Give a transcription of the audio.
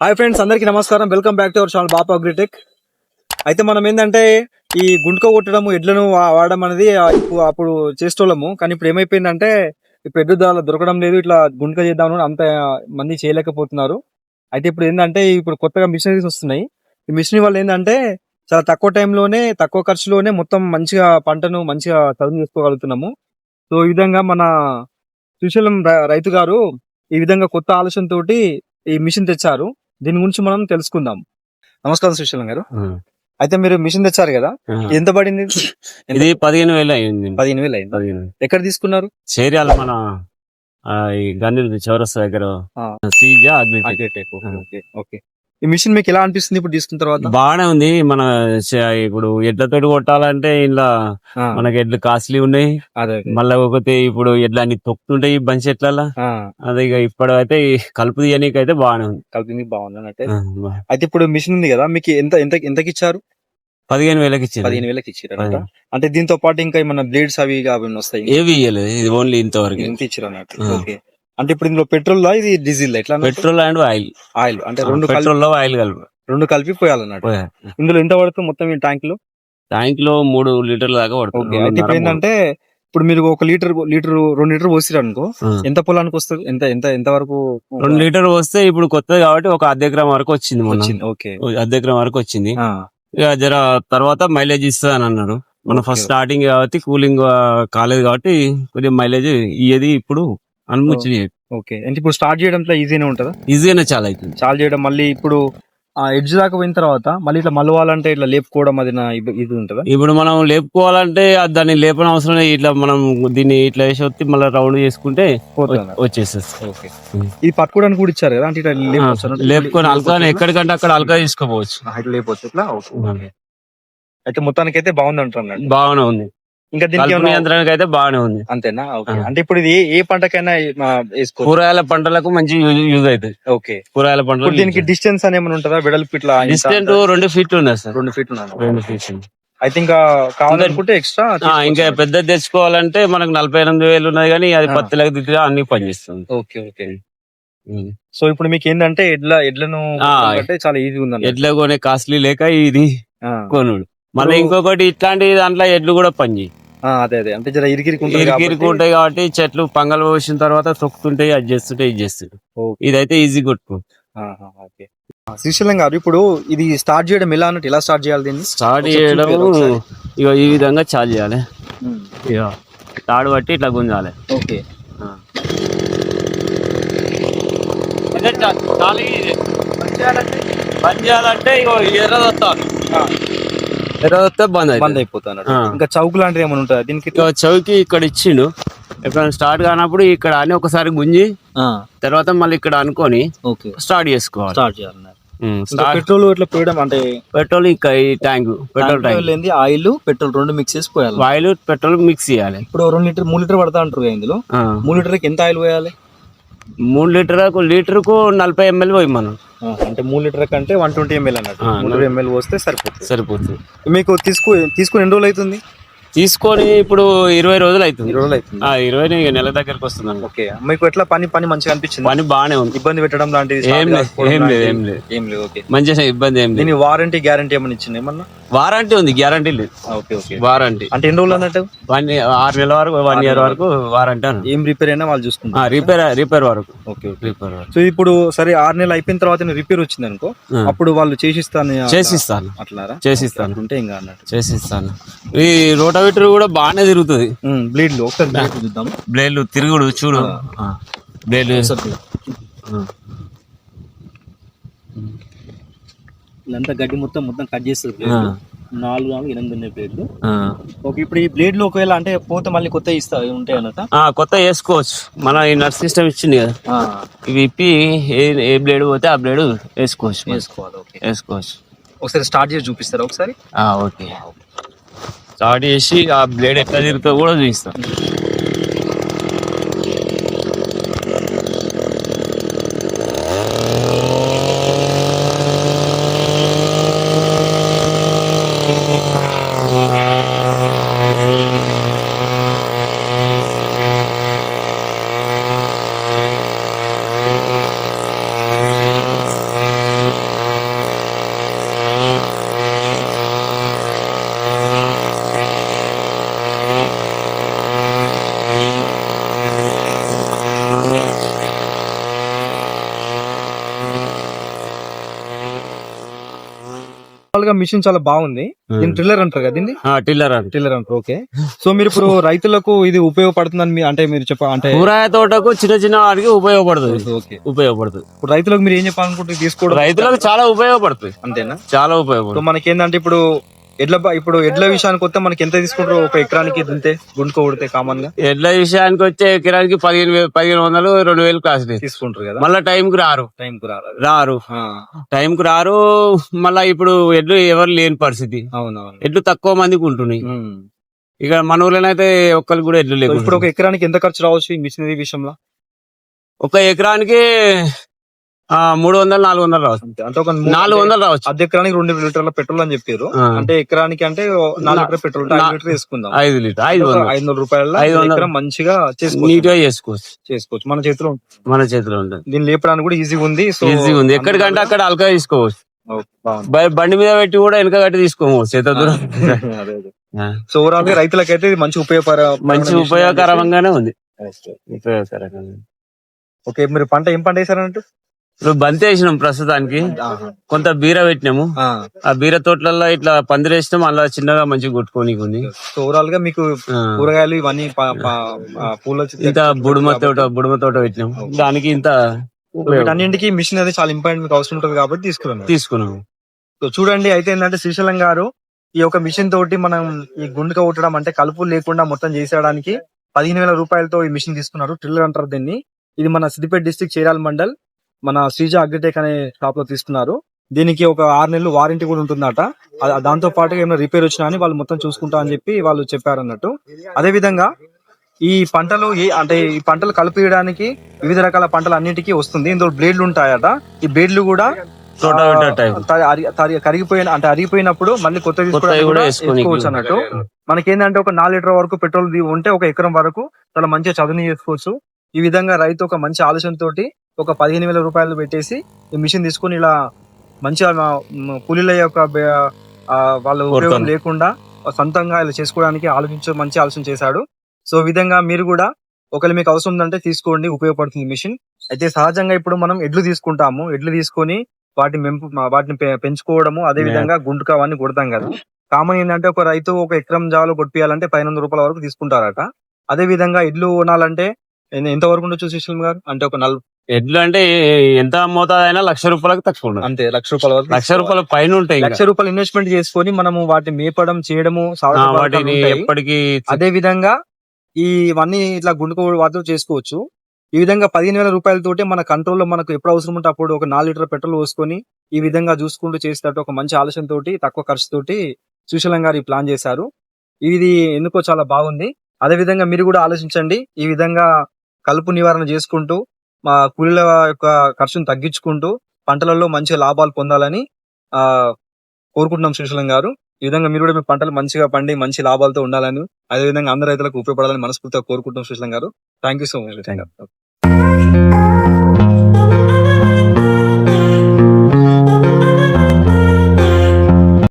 Hi friends అందరికీ నమస్కారం. Welcome back to our channel Bapa agritech అయితే మనం ఏంటంటే ఈ గుంటక కొట్టడము ఎడ్లను వాడడం అనేది అప్పుడు చేసేటోళ్ళము కానీ ఇప్పుడు ఏమైపోయిందంటే ఇప్పుడు ఎడ్లు దొరకడం లేదు ఇట్లా గుంటక చేద్దామని అంత మంది చేయలేకపోతున్నారు. అయితే ఇప్పుడు ఏంటంటే ఇప్పుడు కొత్తగా మిషనరీస్ వస్తున్నాయి. ఈ మిషనరీ వల్ల ఏంటంటే చాలా తక్కువ టైంలోనే తక్కువ ఖర్చులోనే మొత్తం మంచిగా పంటను మంచిగా చదువు చేసుకోగలుగుతున్నాము. సో ఈ విధంగా మన శ్రీశైలం రైతు గారు ఈ విధంగా కొత్త ఆలోచనతోటి ఈ మిషన్ తెచ్చారు. దీని గురించి మనం తెలుసుకుందాం. నమస్కారం శ్రీశైలం గారు. అయితే మీరు మిషన్ తెచ్చారు కదా? ఎంత పడింది? ఇది పదిహేను వేలు అయింది. పదిహేను వేలు అయింది? పదిహేను. ఎక్కడ తీసుకున్నారు? చేర్యాల మన గండి చౌరస్తా దగ్గర. సీజా ఓకే. ఈ మిషన్ మీకు ఎలా అనిపిస్తుంది ఇప్పుడు తీసుకున్న తర్వాత? బాగానే ఉంది. మన చ- ఇప్పుడు ఎడ్లతోటి కొట్టాలంటే ఇలా ఆ, మనకి ఎడ్లు కాస్ట్లీ ఉన్నాయి. అదే మళ్ళీ ఒకటి ఇప్పుడు ఎడ్లు అన్ని తొక్కుతుంటాయి బంచి ఎట్లలా ఆ, అదే ఇక ఇప్పుడు అయితే ఈ కలుపు తీయనీకి అయితే బాగానే ఉంది కలిపింది బాగుంది అన్నట్టే. ఆ, బా- అయితే ఇప్పుడు మిషన్ ఉంది కదా మీకు ఎంత ఎంత ఎంతకి ఇచ్చారు? పదిహేను వేలకి ఇచ్చింది పదిహేను వేలకి ఇచ్చారు అంటే దీంతో పాటు ఇంకా ఏమన్నా బ్లేడ్స్ అవి వస్తాయి? ఏవి ఇయ్యలేదు. ఇది ఓన్లీ ఇంతవరకు. ఎంత ఇచ్చారు అన్నట్టు. ఆ. ఓకే. అంటే ఇప్పుడు ఇందులో పెట్రోల్ ఇది డీజిల్ ఎట్లా పెట్రోల్ అండ్ ఆయిల్. ఆయిల్ అంటే రెండు పెట్రోల్లో ఆయిల్ కలుపు రెండు కలిపి పోయాలన్నట్టు. ఇందులో ఎంత పడుతుంది మొత్తం ఈ ట్యాంక్లో ట్యాంక్లో మూడు లీటర్ల దాకా పడుతుంది. ఇప్పుడు ఏంటంటే ఇప్పుడు మీరు ఒక లీటర్ లీటర్ రెండు లీటర్ పోసిరు అనుకో. ఎంత పొలానికి వస్తుంది? ఎంత ఎంత ఎంత వరకు రెండు లీటర్ వస్తే ఇప్పుడు కొత్తది కాబట్టి ఒక అర్ధ ఎకరం వరకు వచ్చింది వచ్చింది ఓకే. అర్ధ ఎకరం వరకు వచ్చింది. ఇక జర తర్వాత మైలేజ్ ఇస్తుంది అని అన్నారు మన. ఫస్ట్ స్టార్టింగ్ కాబట్టి కూలింగ్ కాలేదు కాబట్టి కొద్దిగా మైలేజ్ ఇయ్యేది ఇప్పుడు. అనుమతి ఓకే. అంటే ఇప్పుడు స్టార్ట్ చేయడంలో ఈజీనే ఉంటుందా? ఈజీగానే చాలా అవుతుంది. చాలు చేయడం మళ్ళీ ఇప్పుడు ఆ ఎడ్జ్ దాకా పోయిన తర్వాత మళ్ళీ ఇట్లా మలవాలంటే ఇట్లా లేపుకోవడం అది నా ఇబ- ఇది ఉంటుందా? ఇప్పుడు మనం లేపుకోవాలంటే దాన్ని లేపన అవసరం లేదు ఇట్లా మనం దీన్ని ఇట్లా వేసి వచ్చి మళ్ళీ రౌండ్ చేసుకుంటే పోతుందా? వచ్చేసేస్తుంది ఓకే. ఇది పట్టుకోవడానికి కూడా ఇచ్చారు కదా అంటే ఇట్లా లేపొచ్చు. లేపుకొని అల్కా ఎక్కడికంటే అక్కడ అల్కా తీసుకోపోవచ్చు ఇట్లా లేపొచ్చు ఇట్లా? ఓకే. అయితే మొత్తానికి అయితే బాగుంది అంటారు అన్నట్టు. బాగానే ఉంది. ఇంకా దీనికి నియంత్రణకి అయితే బాగానే ఉంది. అంతేనా? ఓకే. అంటే ఇప్పుడు ఇది ఏ- పంటకైనా కూరగాయల పంటలకు మంచి యూజ్ అవుతుంది ఓకే. కూరగాయల పంటలు దీనికి డిస్టెన్స్ అని ఏమైనా ఉంటుందా? వెడల్పు ఇట్లా అంత? రెండు ఫీట్ ఉన్నది సార్. రెండు ఫీట్ ఉన్నాను రెండు ఫీట్ అయితే ఇంకా కావాలనుకుంటే ఎక్స్ట్రా ఇంకా పెద్దది తెచ్చుకోవాలంటే మనకు నలభై ఎనిమిది వేలు ఉన్నది కానీ అది. పత్తిలకు దిద్దుగా అన్ని పనిచేస్తుంది. Okay okay. సో ఇప్పుడు మీకు ఏంటంటే ఎడ్ల ఎడ్లను. అంటే చాలా ఈజీ ఉందండి ఎడ్ల కొనే కాస్ట్లీ లేక ఇది కొనుడు. మళ్ళీ ఇంకొకటి ఇట్లాంటి దాంట్లో ఎడ్లు కూడా పని చేయి అదే అదే. అంటే జర ఇరికి కాబట్టి- ఇరికి ఉంటాయి కాబట్టి చెట్లు పంగలు పోసిన తర్వాత తొక్కుతుంటాయి అది చేస్తుంటాయి ఇది చేస్తుంటాయి ఓకే. ఇదైతే ఈజీ కొట్టుకో ఆ, శ్రీశైలం గారు ఇప్పుడు ఇది స్టార్ట్ చేయడం ఎలా అన్నట్టు ఎలా స్టార్ట్ చేయాలి దీన్ని? స్టార్ట్ చేయడం? ఇక ఈ విధంగా చాలు చేయాలి. ఇక తాడు బట్టి ఇట్లా గుంజాలి. ఓకే. బంద్ చేయాలంటే ఇగో ఎర్రదొత్తాలి. ఎర్రదొత్తే బంద్ బంద్ అవుతుంది అయిపోతాను ఆ. ఇంకా చౌక్ లాంటిది ఏమైనా ఉంటుందా దీనికి? చౌకి ఇక్కడ ఇచ్చిండు. ఎప్పుడైనా స్టార్ట్ కానప్పుడు ఇక్కడ అని ఒకసారి గుంజి తర్వాత మళ్ళీ ఇక్కడ అనుకొని స్టార్ట్ చేసుకోవాలి. స్టార్ట్ చేయాలన్నారు పెట్రోల్ ఇట్లా పోయడం అంటే? పెట్రోల్ ఇంకా ఈ ట్యాంక్ పెట్రోల్ ట్యాంక్ ఏంది? ఆయిల్ పెట్రోల్ రెండు మిక్స్ చేసి పోయాలి. ఆయిల్ పెట్రోల్ మిక్స్ చేయాలి. ఇప్పుడు రెండు లీటర్ మూడు లీటర్ పడతా అంటారు ఇందులో. మూడు లీటర్కి ఎంత ఆయిల్ పోయాలి? మూడు లీటర్కు లీటర్కు నలభై ఎంఎల్ పోయి మనం. అంటే మూడు లీటర్ కంటే వన్ ట్వంటీ ఎంఎల్ అన్నట్టు. మూడు ఎంఎల్ పోస్తే సరిపోతుంది. సరిపోతుంది. మీకు తీసుకు తీసుకుని ఎన్ని రోజులు అవుతుంది? తీసుకొని ఇప్పుడు ఇరవై రోజులు అవుతుంది. ఇరవై రోజులు అవుతుంది. ఆ ఇరవై నెల దగ్గరకు వస్తుంది. ఓకే. మీకు ఎట్లా పని పని మంచిగా అనిపించింది? పని బాగానే ఉంది. ఇబ్బంది పెట్టడం లాంటిది ఏం లేదు, ఏం లేదు? ఏం లేదు. ఓకే. మంచిగా ఇబ్బంది ఏం లేదు. వారంటీ గ్యారంటీ ఏమైనా ఇచ్చింది ఏమన్నా? వారంటీ ఉంది గ్యారంటీ లేదు. Okay okay. వారంటీ. అంటే ఎన్ని రోజులు అన్నట్టు? వన్ ఆరు నెలల వరకు వన్ ఇయర్ వరకు వారంటీ అన్న ఏం రిపేర్ అయినా వాళ్ళు చూసుకుంటారు. రిపేర్ రిపేర్ వరకు. ఓకే రిపేర్ వరకు. సో ఇప్పుడు సరే ఆరు నెలలు అయిపోయిన తర్వాత రిపేర్ వచ్చింది అనుకో. అప్పుడు వాళ్ళు చేసిస్తాను చేసిస్తాను. అట్లారా? చేసిస్తాను. ఉంటే ఇంకా అన్నట్టు. చేసిస్తాను. ఈ రోటావీటర్ కూడా బాగానే తిరుగుతుంది. బ్లీడ్లో ఒకసారి blade చూద్దాం. బ్లేడ్లు తిరుగుడు చూడు. బ్లేడ్లు. ఇదంతా గడ్డి మొత్తం మొత్తం కట్ చేస్తుంది. నాలుగు నాలుగు ఎనిమిది ఉన్నాయి బ్లేడ్లు ఆ. ఓకే ఇప్పుడు ఈ బ్లేడ్లో ఒకవేళ అంటే పోతే మళ్ళీ కొత్త ఇస్తా ఉంటాయి అన్నట ఆ, కొత్త వేసుకోవచ్చు. మన ఈ నర్స్ సిస్టమ్ ఇచ్చింది కదా. ఇవి ఇప్పి ఏ ఏ బ్లేడ్ పోతే ఆ బ్లేడ్ వేసుకోవచ్చు. వేసుకోవాలి ఓకే. వేసుకోవచ్చు. ఒకసారి స్టార్ట్ చేసి చూపిస్తారా ఒకసారి? ఓకే. స్టార్ట్ చేసి ఆ బ్లేడ్ ఎట్లా తిరుగుతుందో కూడా చూపిస్తాం. మిషన్ చాలా బాగుంది. Hmm. ట్రిల్లర్ అంటారు కదండి టిల్లర్ టిల్లర్ అంటారు. ఓకే సో మీరు ఇప్పుడు రైతులకు ఇది ఉపయోగపడుతుందని అంటే మీరు చెప్ప అంటే ఊరాయ తోటకు చిన్న చిన్న వాడికి ఉపయోగపడుతుంది. ఓకే ఉపయోగపడుతుంది. ఇప్పుడు రైతులకు మీరు ఏం చెప్పాలనుకుంటే తీసుకోవడం రైతులకు చాలా ఉపయోగపడుతుంది. అంతేనా? చాలా సో ఉపయోగపడుతుంది. మనకి ఏంటంటే ఇప్పుడు ఎడ్ల ఇప్పుడు ఎడ్ల విషయానికి వస్తే మనకి ఎంత తీసుకుంటారు? ఒక ఎకరానికి దుంతే గుండుకో కొడితే కామన్గా? ఎడ్ల విషయానికి వచ్చే ఎకరానికి పదిహేను వేలు పదిహేను వందలు రెండు వేలు కాస్ట్ తీసుకుంటారు కదా? మళ్ళా టైం కు రారు. టైం కు రారు. ఆ, టైం కు రారు మళ్ళా ఇప్పుడు ఎడ్లు ఎవరు లేని పరిస్థితి. అవునవును. ఎడ్లు తక్కువ మందికి ఉంటున్నాయి. ఇక మన ఊర్లోనైతే ఒక్కరికి కూడా ఎడ్లు లేవు ఇప్పుడు ఒక ఎకరానికి ఎంత ఖర్చు రావచ్చు ఈ మిషనరీ విషయంలో? ఒక ఎకరానికి మూడు వందలు నాలుగు వందలు రావచ్చు. అంటే ఒక నాలుగు వందలు రావచ్చు. అర్ధ ఎకరానికి రెండు లీటర్ల పెట్రోల్ అని చెప్పారు. అంటే ఎకరానికి అంటే నాలుగు లీటర్ పెట్రోల్ ఐదు లీటర్ వేసుకుందాం. ఐదు లీటర్ ఐదు వందలు. ఐదు వందల రూపాయల ఐదు వందలు. మంచిగా నీట్ చేసుకోవచ్చు. గా చేసుకోవచ్చు. చేసుకోవచ్చు. మన చేతిలో. మన చేతిలో ఉంటుంది. దీన్ని లేపడానికి కూడా ఈజీగా ఉంది. సో ఈజీగా ఉంది. ఎక్కడికంటే అక్కడ అల్కా తీసుకోవచ్చు. బండి మీద పెట్టి కూడా వెనక కట్టి తీసుకోవచ్చు చేత దూరం. అదే, అదే. సో ఓవరాల్ రైతులకైతే ఇది మంచి ఉపయోగకర మంచి ఉపయోగకరంగానే ఉంది. ఉపయోగకరంగా ఓకే మీరు పంట ఏం పంట వేసారంటే ఇప్పుడు బంతి వేసినాం ప్రస్తుతానికి. కొంత బీర పెట్టినాము. ఆ. బీర తోటలలో ఇట్లా పందిరేసినాం అలా చిన్నగా మంచిగా కొట్టుకోనికి ఉంది సో ఓవరాల్గా మీకు. కూరగాయలు ఇవన్నీ పూల ఇంత బుడుమ తోట బుడుమ తోట పెట్టినాం. దానికి ఇంత. వీటన్నింటికి మిషన్ అనేది చాలా ఇంపార్టెంట్ మీకు అవసరం ఉంటుంది కాబట్టి తీసుకున్నాం. సో చూడండి అయితే ఏంటంటే శ్రీశైలం గారు ఈ యొక్క మిషన్ తోటి మనం ఈ గుండుక కొట్టడం అంటే కలుపు లేకుండా మొత్తం చేసేయడానికి పదిహేను వేల రూపాయలతో ఈ మిషన్ తీసుకున్నారు ట్రిల్లర్ అంటారు దీన్ని. ఇది మన సిద్దిపేట డిస్టిక్ చీరాల మండల్. మన శ్రీజ అగ్రిటెక్ అనే షాప్లో తీసుకున్నారు. దీనికి ఒక ఆరు నెలలు వారంటీ కూడా ఉంటుందట. దాంతో పాటుగా ఏమైనా రిపేర్ వచ్చినా అని వాళ్ళు మొత్తం చూసుకుంటా అని చెప్పి వాళ్ళు చెప్పారు అన్నట్టు అదే విధంగా ఈ పంటలు ఏ అంటే ఈ పంటలు కలిపియడానికి వివిధ రకాల పంటలు అన్నిటికీ వస్తుంది. ఇందులో బ్లేడ్లు ఉంటాయట. ఈ బ్లేడ్లు కూడా కరిగిపోయిన అంటే అరిగిపోయినప్పుడు మళ్ళీ కొత్త వేసుకోవచ్చు అన్నట్టు. మనకి ఏంటంటే ఒక నాలుగు లీటర్ వరకు పెట్రోల్ ఉంటే ఒక ఎకరం వరకు చాలా మంచిగా చదువు చేసుకోవచ్చు. ఈ విధంగా రైతు ఒక మంచి ఆలోచన తోటి ఒక పదిహేను వేల రూపాయలు పెట్టేసి ఈ మిషన్ తీసుకొని ఇలా మంచిగా కూలీల యొక్క వాళ్ళ ఉపయోగం. లేకుండా సొంతంగా ఇలా చేసుకోవడానికి ఆలోచించ మంచి ఆలోచన చేశాడు. సో విధంగా మీరు కూడా ఒకవేళ మీకు అవసరం ఉందంటే తీసుకోండి ఉపయోగపడుతుంది మిషన్. అయితే సహజంగా ఇప్పుడు మనం ఎడ్లు తీసుకుంటాము. ఎడ్లు తీసుకొని వాటిని మెంపు వాటిని పెంచుకోవడము అదే విధంగా గుంటుక అవన్నీ కొడతాం కదా. కామన్ ఏంటంటే ఒక రైతు ఒక ఎకరం జాలో కొట్టియాలంటే పదిహేను రూపాయల వరకు తీసుకుంటారట. అదే విధంగా ఎడ్లు కొనాలంటే ఎన్ని- ఎంత వరకు ఉండొచ్చు సుశీల్ గారు? అంటే ఒక నల్ ఎడ్లు అంటే ఎంత మోతాదు అయినా లక్ష రూపాయలకు తక్కువ ఉండదు అంతే లక్ష రూపాయల వరకు లక్ష రూపాయల పైన ఉంటాయి. లక్ష రూపాయలు ఇన్వెస్ట్మెంట్ చేసుకొని మనము వాటిని మేపడం చేయడము వాటిని ఎప్పటికీ అదే విధంగా ఈ ఇవన్నీ ఇట్లా గుండుకో వాటితో చేసుకోవచ్చు. ఈ విధంగా పదిహేను వేల రూపాయలతోటి మన కంట్రోల్లో మనకు ఎప్పుడు అవసరం ఉంటే అప్పుడు ఒక నాలుగు లీటర్ పెట్రోల్ పోసుకొని ఈ విధంగా చూసుకుంటూ చేసేటట్టు ఒక మంచి ఆలోచన తోటి తక్కువ ఖర్చుతోటి సుశీలం గారు ఈ ప్లాన్ చేశారు. ఇది ఎందుకో చాలా బాగుంది. అదే విధంగా మీరు కూడా ఆలోచించండి. ఈ విధంగా కలుపు నివారణ చేసుకుంటూ మా కూలీల యొక్క ఖర్చును తగ్గించుకుంటూ పంటలలో మంచి లాభాలు పొందాలని ఆ కోరుకుంటున్నాం శ్రీశైలం గారు. ఈ విధంగా మీరు కూడా మీ పంటలు మంచిగా పండి మంచి లాభాలతో ఉండాలని అదే విధంగా అందరు రైతులకు ఉపయోగపడాలని మనస్ఫూర్తిగా కోరుకుంటున్నాం శ్రీశైలం గారు. Thank you so much